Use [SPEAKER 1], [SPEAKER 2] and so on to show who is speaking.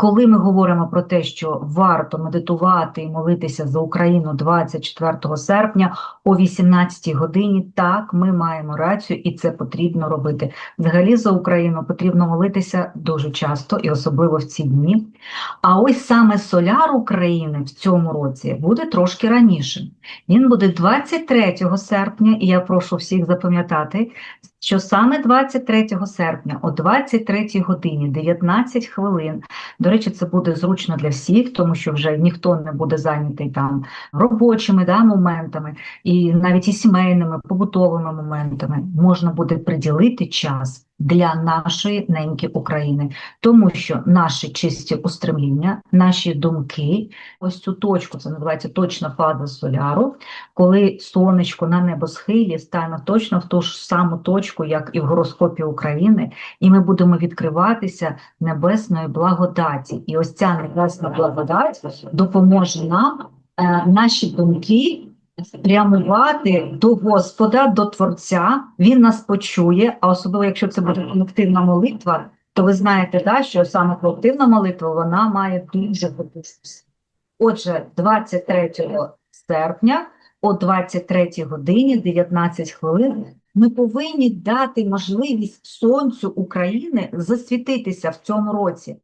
[SPEAKER 1] коли ми говоримо про те, що варто медитувати і молитися за Україну 24 серпня о 18 годині, так, ми маємо рацію, і це потрібно робити. Взагалі за Україну потрібно молитися дуже часто і особливо в ці дні. А ось саме соляр України в цьому році буде трошки раніше. Він буде 23 серпня, і я прошу всіх запам'ятати, що саме 23 серпня о 23 годині 19 хвилин, до речі, це буде зручно для всіх, тому що вже ніхто не буде зайнятий там робочими да, моментами, і навіть і сімейними, побутовими моментами. Можна буде приділити час для нашої неньки України, тому що наші чисті устремління, наші думки, ось цю точку, це називається точна фаза соляру, коли сонечко на небосхилі стане точно в ту ж саму точку, як і в гороскопі України, і ми будемо відкриватися небесної благодаті. І ось ця небесна благодать допоможе нам е, наші думки спрямувати до Господа, до Творця. Він нас почує, а особливо, якщо це буде колективна молитва, то ви знаєте, да, що саме колективна молитва вона має дуже бути. Отже, 23 серпня о 23 годині 19 хвилин ми повинні дати можливість сонцю України засвітитися в цьому році.